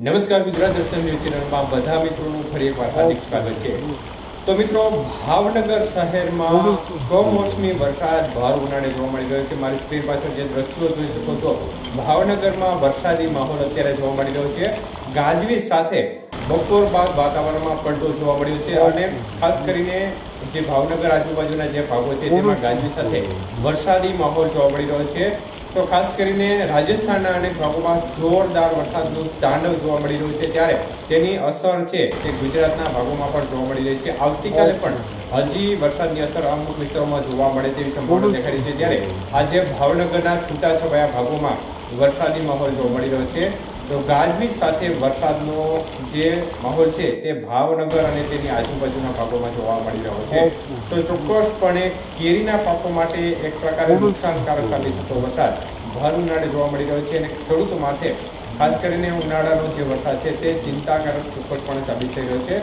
નમસ્કાર ગુજરાત દર્શન ન્યૂઝ ચેનલમાં બધા મિત્રોનું ફરી એકવાર હાર્દિક સ્વાગત છે. તો મિત્રો, ભાવનગર શહેરમાં કમોસમી વરસાદ ભાર ઉનાળે જોવા મળી ગયો છે. મારી સ્ક્રીન પાછળ જે દ્રશ્યો જોઈ શકો છો, ભાવનગરમાં વરસાદી માહોલ અત્યારે જોવા મળી રહ્યો છે. ગાજવીજ સાથે બપોર બાદ વાતાવરણમાં પલટો જોવા મળ્યો છે અને ખાસ કરીને જે ભાવનગર આજુબાજુના જે ભાગો છે, તેમાં ગાજવીજ સાથે વરસાદી માહોલ જોવા મળી રહ્યો છે. તો ખાસ કરીને રાજસ્થાનના અનેક ભાગોમાં જોરદાર વરસાદનું તાંડવ જોવા મળી રહ્યું છે ત્યારે તેની અસર છે તે ગુજરાતના ભાગોમાં પણ જોવા મળી રહી છે. આવતીકાલે પણ હજી વરસાદની અસર અમુક વિસ્તારોમાં જોવા મળે તેવી સંભાવના દેખાઈ રહી છે. ત્યારે આજે ભાવનગરના છૂટાછવાયા ભાગોમાં વરસાદી માહોલ જોવા મળી રહ્યો છે. તો ગાજવીજ સાથે વરસાદનો જે માહોલ છે તે ભાવનગર અને તેની આજુબાજુના ભાગોમાં જોવા મળી રહ્યો છે. તો ચોક્કસપણે કેરીના પાકો માટે એક પ્રકારે નુકસાનકારક સાબિત થતો વરસાદ ભર ઉનાળે જોવા મળી રહ્યો છે અને ખેડૂતો માટે ખાસ કરીને ઉનાળાનો જે વરસાદ છે તે ચિંતાકારક ચોક્કસપણે સાબિત થઈ રહ્યો છે.